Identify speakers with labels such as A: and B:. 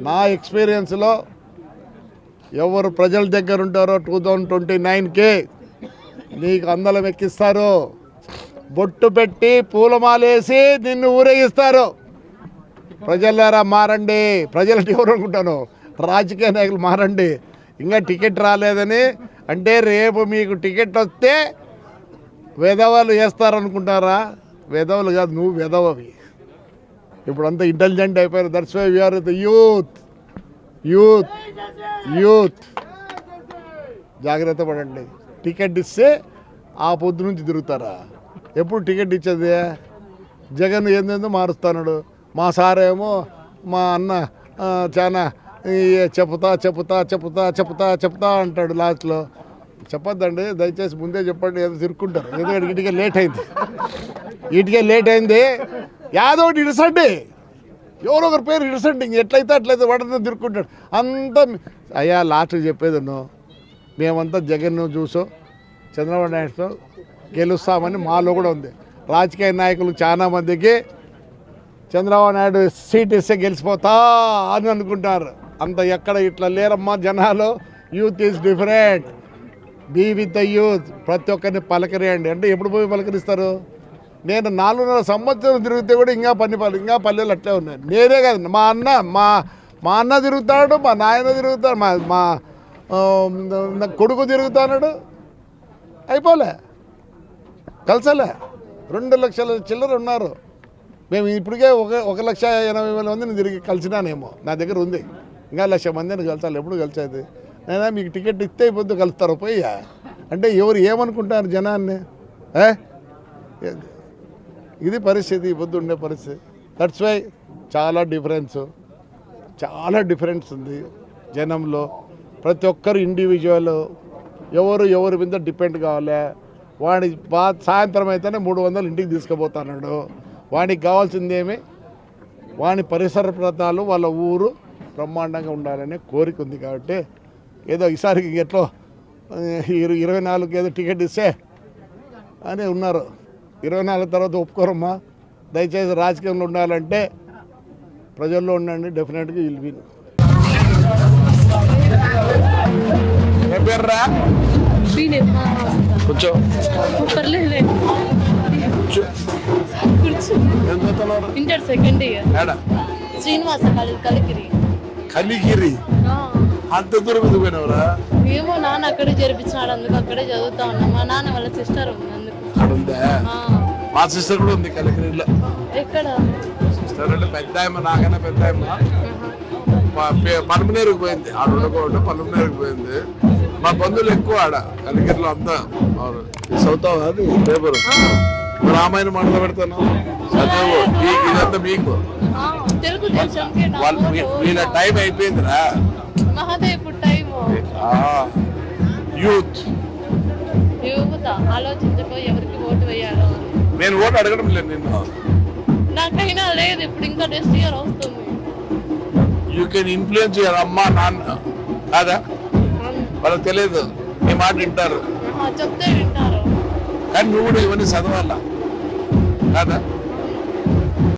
A: నా ఎక్స్పీరియన్స్లో ఎవరు ప్రజల దగ్గర ఉంటారో టూ థౌజండ్ ట్వంటీ నైన్కి నీకు అందలం ఎక్కిస్తారు. బొట్టు పెట్టి పూలమాలేసి నిన్ను ఊరేగిస్తారు. ప్రజలారా మారండి. ప్రజలు ఎవరు అనుకుంటాను రాజకీయ నాయకులు మారండి. ఇంకా టికెట్ రాలేదని అంటే రేపు మీకు టికెట్ వస్తే వెధవలు వేస్తారనుకుంటారా? వెధవలు కాదు నువ్వు వెధవవి ఇప్పుడు అంతా ఇంటెలిజెంట్ అయిపోయారు that's why we are the youth youth youth జాగ్రత్త పడండి. టికెట్ ఇస్తే ఆ పొద్దు నుంచి తిరుగుతారా? ఎప్పుడు టికెట్ ఇచ్చేది? జగన్ ఏందేందో మారుస్తాడు మా సారేమో మా అన్న చాలా చెప్తా చెప్తా చెప్తా చెప్తా చెప్తా అంటాడు లాస్ట్లో చెప్పొద్దండి దయచేసి ముందే చెప్పండి ఏదో తిరుక్కుంటారు. ఎందుకంటే ఇటుకే లేట్ అయింది. ఇటుకే లేట్ అయింది. యాదో ఒకటి ఇడసండి ఎవరో ఒకరి పేరు ఇడసండి ఇంక ఎట్లయితే అట్లయితే వాడితో తిరుక్కుంటాడు. అంతా అయ్యా లాస్ట్ చెప్పేది నువ్వు మేమంతా జగన్ చూసో చంద్రబాబు నాయుడుతో గెలుస్తామని మాలో కూడా ఉంది. రాజకీయ నాయకులు చాలామందికి చంద్రబాబు నాయుడు సీట్ ఇస్తే గెలిచిపోతా అని అనుకుంటారు. అంత ఎక్కడ ఇట్లా లేరమ్మా జనాలు? Youth is different. Be with the youth. ప్రతి ఒక్కరిని పలకరేయండి. అంటే ఎప్పుడు పోయి పలకరిస్తారు? నేను నాలుగున్నర సంవత్సరం తిరిగితే కూడా ఇంకా పని పల్లె ఇంకా పల్లెలు అట్లే ఉన్నాయి. నేనే కాదు మా అన్న మా మా అన్న తిరుగుతాడు మా నాయన తిరుగుతాడు మా మా నా కొడుకు తిరుగుతాడు. అయిపోలే. కలిసలే. రెండు లక్షల చిల్లర ఉన్నారు. మేము ఇప్పటికే ఒక ఒక లక్ష ఎనభై వేల మందిని తిరిగి కలిసినానేమో. నా దగ్గర ఉంది. ఇంకా లక్ష మందిని కలిసాలి. ఎప్పుడు కలిసేది? అయినా మీకు టికెట్ ఇస్తే పొద్దు కలుస్తారు పోయ్యా. అంటే ఎవరు ఏమనుకుంటారు జనాన్ని? ఏ? ఇది పరిస్థితి ఇబ్బంది ఉండే పరిస్థితి. దట్స్ వై చాలా డిఫరెన్స్ చాలా డిఫరెన్స్ ఉంది జనంలో. ప్రతి ఒక్కరు ఇండివిజువల్ ఎవరు ఎవరి మీద డిపెండ్ కావాలి. వాడి బా సాయంత్రం అయితేనే మూడు వందలు ఇంటికి తీసుకుపోతున్నాడు వాడికి కావాల్సింది ఏమి? వాని పరిసర ప్రాంతాలు వాళ్ళ ఊరు బ్రహ్మాండంగా ఉండాలనే కోరిక ఉంది కాబట్టి ఏదో ఈసారికి ఎట్లో ఇరవై నాలుగు ఏదో టికెట్ ఇస్తే అని ఉన్నారు. ఇరవై నాలుగు తర్వాత ఒప్పుకోరమ్మా. దయచేసి రాజకీయంలో ఉండాలంటే ప్రజల్లో ఉండండి డెఫినెట్గా విల్ విన్.
B: కూర్చో. Inter second year. Srinivasa Kaligiri.
A: Kaligiri? అంత దూరం ఎందుకు పోయినవరా?
B: ఏమో నాన్న అక్కడే చేర్పించినాడు అందుకు అక్కడే చదువుతా ఉన్నా. మా నాన్న వాళ్ళ సిస్టర్ ఉంది
A: ఉందా? మా సిస్టర్ కూడా ఉంది
B: ఎక్కడ?
A: సిస్టర్ అంటే పెద్ద ఆమె నాకన్నా పెద్ద ఆమె పలుమనేరుకు పోయింది. ఆడ ఉండకుండా పలుమనేరుకు పోయింది. మా బంధువులు ఎక్కువ ఆడ కలిగిరిలో అంతా. చదువుతావా అది పేపర్. రామాయణ మండలం పెడతాను. చదువు. మీకు ఇదంతా మీకు. వాళ్ళు టైం అయిపోయిందిరా. యూత్.
B: యువత ఓటు వేయాలో.
A: నేను ఓటు అడగడం లేదు నిన్ను.
B: నాకైనా లేదు ఇప్పుడు ఇంకా నెక్స్ట్ ఇయర్ వస్తుంది.
A: యూ కెన్ ఇన్ఫ్లుయెన్స్ యువర్ అమ్మ నాన్న. కాదా? వాళ్ళకి తెలియదు. నీ మాట వింటారు.
B: చెప్తే వింటారు.
A: కానీ నువ్వు కూడా ఇవన్నీ చదవాలా? కాదా?